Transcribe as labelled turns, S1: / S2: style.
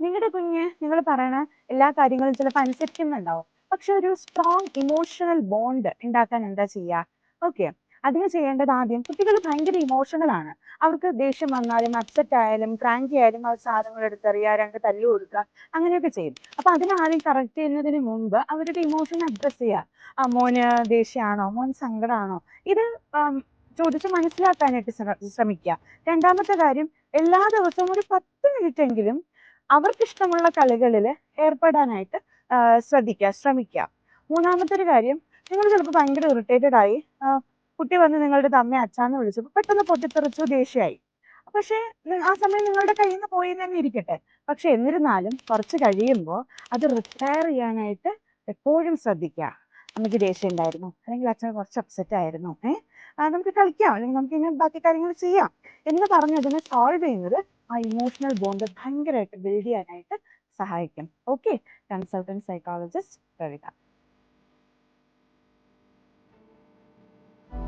S1: നിങ്ങളുടെ കുഞ്ഞ് നിങ്ങൾ പറയണ എല്ലാ കാര്യങ്ങളും ചിലപ്പോൾ അനുസരിക്കുന്നുണ്ടാവും. പക്ഷെ ഒരു സ്ട്രോങ് ഇമോഷണൽ ബോണ്ട് ഉണ്ടാക്കാൻ എന്താ ചെയ്യുക ഓക്കെ അതിന് ചെയ്യേണ്ടത് ആദ്യം കുട്ടികൾ ഭയങ്കര ഇമോഷണൽ ആണ്. അവർക്ക് ദേഷ്യം വന്നാലും അപ്സെറ്റ് ആയാലും ക്രാങ്കി ആയാലും അവർ സാധനങ്ങൾ എടുത്തെറിയുക രണ്ട് തല്ലു കൊടുക്കുക അങ്ങനെയൊക്കെ ചെയ്യും. അപ്പൊ അതിനെ ആദ്യം കറക്റ്റ് ചെയ്യുന്നതിന് മുമ്പ് അവരുടെ ഇമോഷൻ അഡ്രസ് ചെയ്യുക ആ മോന് ദേഷ്യമാണോ മോൻ സങ്കടമാണോ ഇത് ചോദിച്ച് മനസ്സിലാക്കാനായിട്ട് ശ്ര- ശ്രമിക്കുക രണ്ടാമത്തെ കാര്യം എല്ലാ ദിവസവും ഒരു പത്ത് മിനിറ്റ് എങ്കിലും അവർക്കിഷ്ടമുള്ള കളികളിൽ ഏർപ്പെടാനായിട്ട് ശ്രദ്ധിക്കുക ശ്രമിക്കുക മൂന്നാമത്തെ ഒരു കാര്യം നിങ്ങൾ ചിലപ്പോൾ ഭയങ്കര ഇറിറ്റേറ്റഡ് ആയി കുട്ടി വന്ന് നിങ്ങളുടെ അമ്മയെ അച്ഛാന്ന് വിളിച്ചപ്പോൾ പെട്ടെന്ന് പൊട്ടിത്തെറിച്ചു ദേഷ്യമായി പക്ഷേ ആ സമയം നിങ്ങളുടെ കയ്യിൽ നിന്ന് പോയി തന്നെ ഇരിക്കട്ടെ. പക്ഷെ എന്നിരുന്നാലും കുറച്ച് കഴിയുമ്പോൾ അത് റിട്ടയർ ചെയ്യാനായിട്ട് എപ്പോഴും ശ്രദ്ധിക്കുക നമുക്ക് ദേഷ്യം ഉണ്ടായിരുന്നു അല്ലെങ്കിൽ അച്ഛൻ കുറച്ച് അപ്സെറ്റ് ആയിരുന്നു ഏഹ് നമുക്ക് കളിക്കാം അല്ലെങ്കിൽ നമുക്ക് ഇങ്ങനെ ബാക്കി കാര്യങ്ങൾ ചെയ്യാം എന്ന് പറഞ്ഞ് അതിനെ സോൾവ് ചെയ്യുന്നത് ആ ഇമോഷണൽ ബോണ്ട് ഭയങ്കരമായിട്ട് ബിൽഡ് ചെയ്യാനായിട്ട് സഹായിക്കും. ഓക്കെ കൺസൾട്ടന്റ് സൈക്കോളജിസ്റ്റ് കവിത